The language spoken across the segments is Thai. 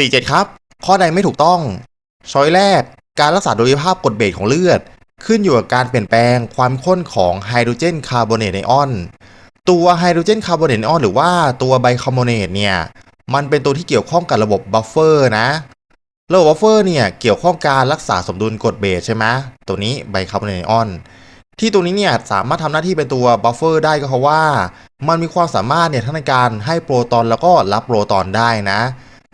47 ครับ ข้อใดไม่ถูกต้องช้อยแรก การรักษาโดยภาพกรดเบสของเลือด ขึ้นอยู่กับการเปลี่ยนแปลงความข้นของไฮโดรเจนคาร์บอเนตไอออน ตัวไฮโดรเจนคาร์บอเนตไอออนหรือว่าตัวไบคาร์บอเนตเนี่ย มันเป็นตัวที่เกี่ยวข้องกับระบบบัฟเฟอร์นะ ระบบบัฟเฟอร์เนี่ย เกี่ยวข้องการรักษาสมดุลกรดเบสใช่ไหมตัวนี้ไบคาร์บอเนตไอออน ที่ตัวนี้เนี่ยสามารถทำหน้าที่เป็นตัวบัฟเฟอร์ได้ก็เพราะว่า มันมีความสามารถเนี่ยทั้งในการให้โปรตอนแล้วก็รับโปรตอนได้นะ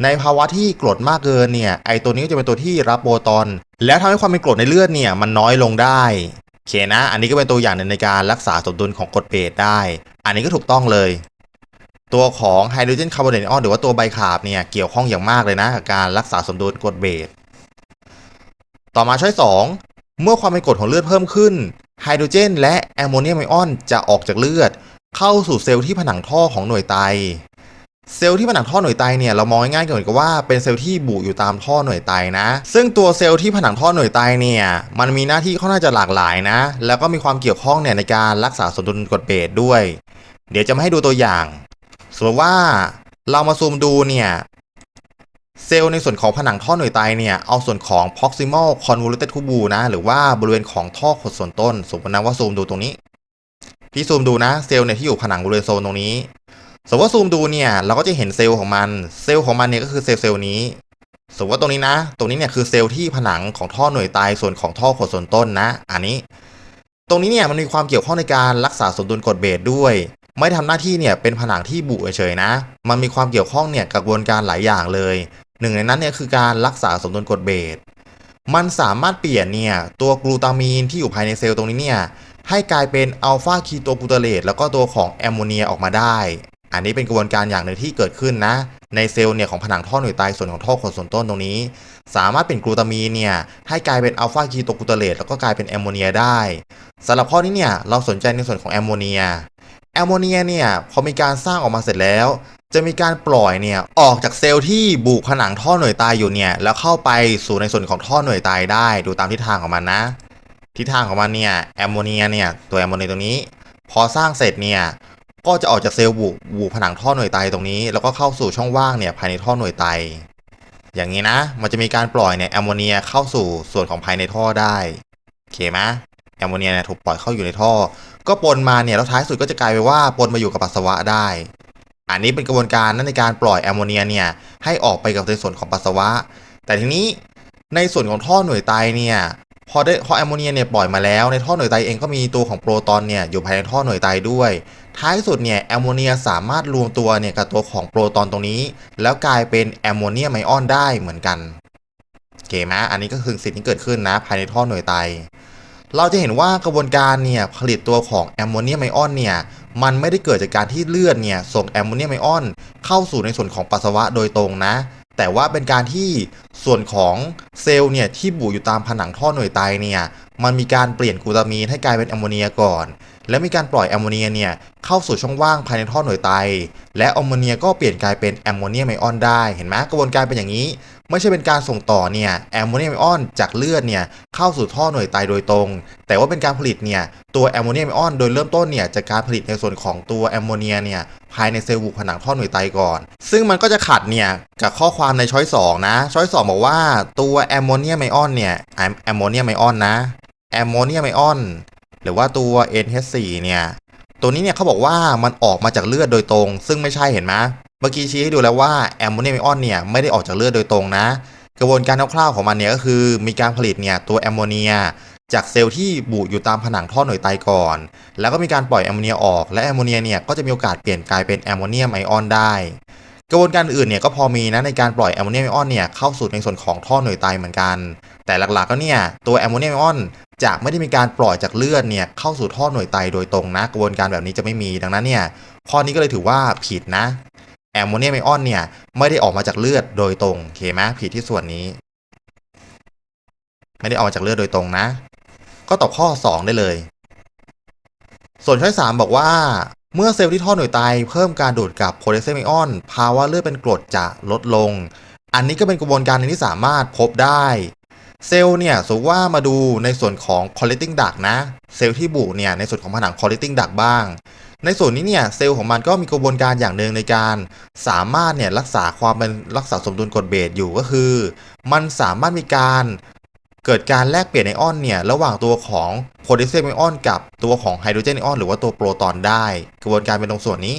ในภาวะที่กรดมากเกินเนี่ยไอตัวนี้ก็จะเป็นตัวที่รับโปรตอน แล้วทำให้ความเป็นกรดในเลือดเนี่ยมันน้อยลงได้โอเคนะ อันนี้ก็เป็นตัวอย่างหนึ่งในการรักษาสมดุลของกรดเบสได้ อันนี้ก็ถูกต้องเลย ตัวของไฮโดรเจนคาร์บอเนตอออนหรือว่าตัวไบคาร์บเนี่ยเกี่ยวข้องอย่างมากเลยนะกับการรักษาสมดุลกรดเบสต่อมาช้อย2เมื่อความเป็นกรดของเลือดเพิ่มขึ้นไฮโดรเจน และแอมโมเนียมไอออนจะออกจากเลือด เข้าสู่เซลล์ที่ผนังท่อของหน่วยไต เซลล์ที่ผนังท่อหน่วยไตเนี่ยเรามองง่ายๆก็เหมือนกับว่าเป็นเซลล์ที่บุอยู่ตามท่อหน่วยไตนะ ซึ่งตัวเซลล์ที่ผนังท่อหน่วยไตเนี่ยมันมีหน้าที่ค่อนข้างจะหลากหลายนะ แล้วก็มีความเกี่ยวข้องเนี่ยในการรักษาสมดุลกรดเบสด้วย เดี๋ยวจะมาให้ดูตัวอย่างสมมติว่าเรามาซูมดูเนี่ยเซลล์ในส่วนของผนังท่อหน่วยไตเนี่ยเอาส่วนของ proximal convoluted tubule นะ หรือว่าบริเวณของท่อขดส่วนต้น สมมตินะว่าซูมดูตรงนี้ พี่ซูมดูนะเซลล์เนี่ยที่อยู่ผนังบริเวณโซนตรงนี้ สมมติว่าซูมดูเนี่ยเราก็จะเห็นเซลล์ของมัน เซลล์ของมันเนี่ยก็คือเซลล์เซลล์นี้ สมมติว่าตรงนี้นะ ตรงนี้เนี่ยคือเซลล์ที่ผนังของท่อหน่วยไตส่วนของท่อขดส่วนต้นนะ อันนี้ ตรงนี้เนี่ยมันมีความเกี่ยวข้องในการรักษาสมดุลกรดเบสด้วย ไม่ทำหน้าที่เนี่ยเป็นผนังที่บุเฉยๆนะ มันมีความเกี่ยวข้องเนี่ยกับกระบวนการหลายอย่างเลย หนึ่งในนั้นเนี่ยคือการรักษาสมดุลกรดเบส มันสามารถเปลี่ยนเนี่ยตัวกลูตามีนที่อยู่ภายในเซลล์ตรงนี้เนี่ยให้กลายเป็นอัลฟาคีโตกลูตาเลตแล้วก็ตัวของแอมโมเนียออกมาได้ อันนี้เป็นกระบวนการอย่างหนึ่งที่เกิดขึ้นนะ ในเซลล์เนี่ยของผนังท่อหน่วยไตส่วนของท่อขนส่วนต้นตรงนี้ สามารถเป็นกลูตามีนเนี่ยให้กลายเป็นอัลฟาคีโตกูตาเลตแล้วก็กลายเป็นแอมโมเนียได้สำหรับข้อนี้เนี่ยเราสนใจในส่วนของแอมโมเนียแอมโมเนียเนี่ยพอมีการสร้างออกมาเสร็จแล้ว จะมีการปล่อยเนี่ยออกจากเซลล์ที่บุผนังท่อหน่วยไตอยู่เนี่ยแล้วเข้าไปสู่ในส่วนของท่อหน่วยไตได้ดูตามทิศทางของมันนะทิศทางของมันเนี่ยแอมโมเนียเนี่ยตัวแอมโมเนียตรงนี้ พอสร้างเสร็จเนี่ย ก็จะออกจากเซลล์บุบุผนังท่อหน่วยไตตรงนี้ แล้วก็เข้าสู่ช่องว่างเนี่ยภายในท่อหน่วยไต อย่างนี้นะ มันจะมีการปล่อยเนี่ยแอมโมเนียเข้าสู่ส่วนของภายในท่อได้โอเคไหมแอมโมเนียเนี่ยถูกปล่อยเข้าอยู่ในท่อ ก็ปนมาเนี่ยแล้วท้ายสุดก็จะกลายไปว่าปนมาอยู่กับปัสสาวะได้ อันนี้เป็นกระบวนการนั่นในการปล่อยแอมโมเนียเนี่ยให้ออกไปกับในส่วนของปัสสาวะ แต่ทีนี้ในส่วนของท่อหน่วยไตเนี่ยพอได้พอแอมโมเนียเนี่ยปล่อยมาแล้วในท่อหน่วยไตเองก็มีตัวของโปรตอนเนี่ยอยู่ภายในท่อหน่วยไตด้วย ท้ายสุดเนี่ยแอมโมเนียสามารถรวมตัวเนี่ยกับตัวของโปรตอนตรงนี้ แล้วกลายเป็นแอมโมเนียมไอออนได้เหมือนกันโอเคไหมอันนี้ก็คือสิ่งที่เกิดขึ้นนะภายในท่อหน่วยไต เราจะเห็นว่ากระบวนการเนี่ยผลิตตัวของแอมโมเนียมไอออนเนี่ยมันไม่ได้เกิดจากการที่เลือดเนี่ยส่งแอมโมเนียมไอออนเข้าสู่ในส่วนของปัสสาวะโดยตรงนะ แต่ว่าเป็นการที่ส่วนของเซลล์เนี่ยที่บุอยู่ตามผนังท่อหน่วยไตเนี่ยมันมีการเปลี่ยนกลูตามีนให้กลายเป็นแอมโมเนียก่อน แล้วมีการปล่อยแอมโมเนียเนี่ยเข้าสู่ช่องว่างภายในท่อหน่วยไต และแอมโมเนียก็เปลี่ยนกลายเป็นแอมโมเนียมไอออนได้เห็นไหมกระบวนการเป็นอย่างนี้ ไม่ใช่เป็นการส่งต่อเนี่ยแอมโมเนียมไอออนจากเลือดเนี่ยเข้าสู่ท่อหน่วยไตโดยตรง แต่ว่าเป็นการผลิตเนี่ยตัวแอมโมเนียมไอออนโดยเริ่มต้นเนี่ยจากการผลิตในส่วนของตัวแอมโมเนียเนี่ยภายในเซลล์บุผนังท่อหน่วยไตก่อน ซึ่งมันก็จะขัดเนี่ยกับข้อความในช้อย2นะช้อย2บอกว่าตัวแอมโมเนียมไอออนเนี่ยแอมโมเนียมไอออนนะแอมโมเนียมไอออน หรือว่าตัว NH4 เนี่ย ตัวนี้เนี่ยเขาบอกว่ามันออกมาจากเลือดโดยตรง ซึ่งไม่ใช่เห็นไหมเมื่อกี้ชี้ให้ดูแล้วว่าแอมโมเนียมไอออนเนี่ยไม่ได้ออกจากเลือดโดยตรงนะ กระบวนการคร่าวๆของมันเนี่ยก็คือมีการผลิตเนี่ยตัวแอมโมเนียจากเซลล์ที่บุอยู่ตามผนังท่อหน่วยไตก่อน แล้วก็มีการปล่อยแอมโมเนียออก และแอมโมเนียเนี่ยก็จะมีโอกาสเปลี่ยนกลายเป็นแอมโมเนียมไอออนได้ กระบวนการอื่นเนี่ยก็พอมีนะในการปล่อยแอมโมเนียมไอออนเนี่ยเข้าสู่ในส่วนของท่อหน่วยไตเหมือนกัน แต่หลักๆก็เนี่ยตัวแอมโมเนียมไอออนจะไม่ได้มีการปล่อยจากเลือดเนี่ยเข้าสู่ท่อหน่วยไตโดยตรงนะ กระบวนการแบบนี้จะไม่มีดังนั้นเนี่ยข้อนี้ก็เลยถือว่าผิดนะแอมโมเนียมไอออนเนี่ยไม่ได้ออกมาจากเลือดโดยตรงโอเคไหมผิดที่ส่วนนี้ ไม่ได้ออกมาจากเลือดโดยตรงนะ ก็ตอบข้อ 2 ได้เลย ส่วนช้อย3บอกว่า เมื่อเซลล์ที่ท่อหน่วยไตเพิ่มการดูดกับโพแทสเซียมไอออน ภาวะเลือดเป็นกรดจะลดลง อันนี้ก็เป็นกระบวนการนึงที่สามารถพบได้ เซลล์เนี่ยสมมติว่ามาดูในส่วนของ collecting duct นะ เซลล์ที่บุเนี่ยในส่วนของผนัง collecting duct บ้าง ในส่วนนี้เนี่ยเซลล์ของมันก็มีกระบวนการอย่างหนึ่งในการ สามารถเนี่ยรักษาความเป็นรักษาสมดุลกรดเบสอยู่ก็คือ มันสามารถมีการ เกิดการแลกเปลี่ยนไอออนเนี่ยระหว่างตัวของโพแทสเซียมไอออนกับตัวของไฮโดรเจนไอออนหรือว่าตัวโปรตอนได้ กระบวนการเป็นตรงส่วนนี้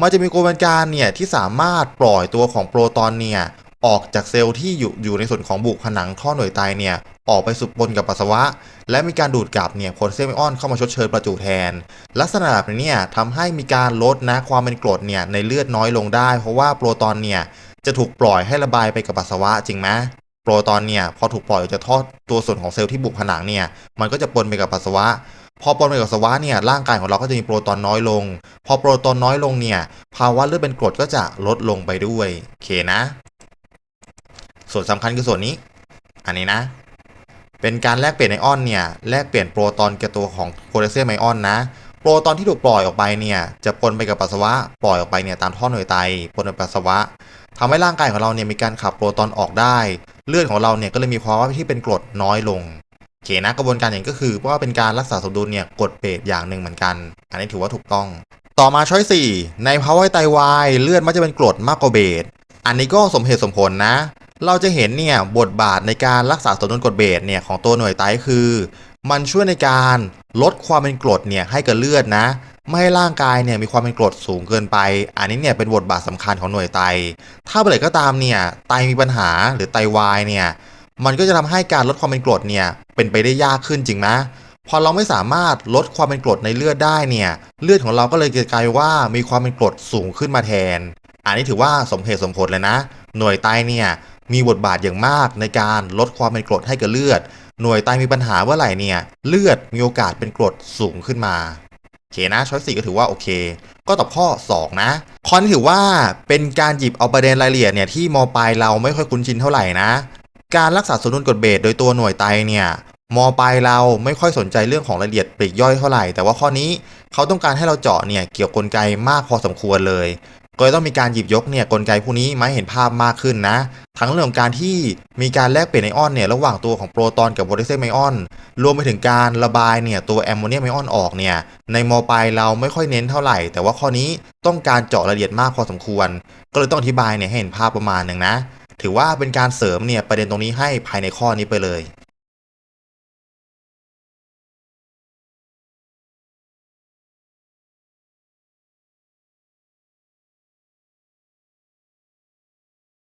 มันจะมีกระบวนการเนี่ยที่สามารถปล่อยตัวของโปรตอนเนี่ยออกจากเซลล์ที่อยู่อยู่ในส่วนของบุผนังท่อหน่วยไตเนี่ยออกไปสุปนกับปัสสาวะ และมีการดูดกลับเนี่ยโพแทสเซียมไอออนเข้ามาชดเชยประจุแทน ลักษณะแบบนี้เนี่ยทำให้มีการลดนะความเป็นกรดเนี่ยในเลือดน้อยลงได้ เพราะว่าโปรตอนเนี่ยจะถูกปล่อยให้ระบายไปกับปัสสาวะจริงไหม โปรตอนเนี่ยพอถูกปล่อยออกจากท่อตัวส่วนของเซลล์ที่บุผนังเนี่ยมันก็จะปนไปกับปัสสาวะ พอปนไปกับปัสสาวะเนี่ยร่างกายของเราก็จะมีโปรตอนน้อยลง พอโปรตอนน้อยลงเนี่ยภาวะเลือดเป็นกรดก็จะลดลงไปด้วยโอเคนะ ส่วนสำคัญคือส่วนนี้ อันนี้นะ เป็นการแลกเปลี่ยนไอออนเนี่ยแลกเปลี่ยนโปรตอนกับตัวของโพแทสเซียมไอออนนะโปรตอนที่ถูกปล่อยออกไปเนี่ยจะปนไปกับปัสสาวะปล่อยออกไปเนี่ยตามท่อหน่วยไตปนไปปัสสาวะทำให้ร่างกายของเราเนี่ยมีการขับโปรตอนออกได้ เลือดของเราเนี่ยก็เลยมีภาวะที่เป็นกรดน้อยลงโอเคนะกระบวนการอย่างก็คือเพราะว่าเป็นการรักษาสมดุลเนี่ยกดเบสอย่างหนึ่งเหมือนกัน อันนี้ถือว่าถูกต้อง ต่อมาช้อย4ในภาวะไตวายเลือดมักจะเป็นกรดมากกว่าเบสอันนี้ก็สมเหตุสมผลนะ เราจะเห็นเนี่ยบทบาทในการรักษาสมดุลกรดเบสเนี่ยของตัวหน่วยไตคือ มันช่วยในการลดความเป็นกรดเนี่ยให้กับเลือดนะ ไม่ให้ร่างกายเนี่ยมีความเป็นกรดสูงเกินไป อันนี้เนี่ยเป็นบทบาทสำคัญของหน่วยไต ถ้าเมื่อไหร่ก็ตามเนี่ยไตมีปัญหาหรือไตวายเนี่ยมันก็จะทำให้การลดความเป็นกรดเนี่ยเป็นไปได้ยากขึ้นจริงไหมพอเราไม่สามารถลดความเป็นกรดในเลือดได้เนี่ยเลือดของเราก็เลยกลายว่ามีความเป็นกรดสูงขึ้นมาแทน อันนี้ถือว่าสมเหตุสมผลเลยนะ หน่วยไตเนี่ยมีบทบาทอย่างมากในการลดความเป็นกรดให้กับเลือด หน่วยไตมีปัญหาเมื่อไหร่เนี่ยเลือดมีโอกาสเป็นกรดสูงขึ้นมา เคนะช้อยสี่ก็ถือว่าโอเคก็ตอบข้อ 2 นะคอนถือว่าเป็นการหยิบเอาประเด็นรายละเอียดเนี่ยที่มปลายเราไม่ค่อยคุ้นชินเท่าไหร่นะ การรักษาสมดุลกฎเบสโดยตัวหน่วยไตเนี่ยมปลายเราไม่ค่อยสนใจเรื่องของรายละเอียดปลีกย่อยเท่าไหร่ แต่ว่าข้อนี้เขาต้องการให้เราเจาะเนี่ยเกี่ยวกลไกมากพอสมควรเลย ก็เลยต้องมีการหยิบยกเนี่ยกลไกพวกนี้มาเห็นภาพมากขึ้นนะ ทั้งเรื่องของการที่มีการแลกเปลี่ยนไอออนเนี่ยระหว่างตัวของโปรตอนกับโพแทสเซียมไอออน รวมไปถึงการระบายเนี่ยตัวแอมโมเนียมไอออนออกเนี่ยในมปลายเราไม่ค่อยเน้นเท่าไหร่ แต่ว่าข้อนี้ต้องการเจาะรายละเอียดมากพอสมควร ก็เลยต้องอธิบายเนี่ยให้เห็นภาพประมาณหนึ่งนะ ถือว่าเป็นการเสริมเนี่ยประเด็นตรงนี้ให้ภายในข้อนี้ไปเลย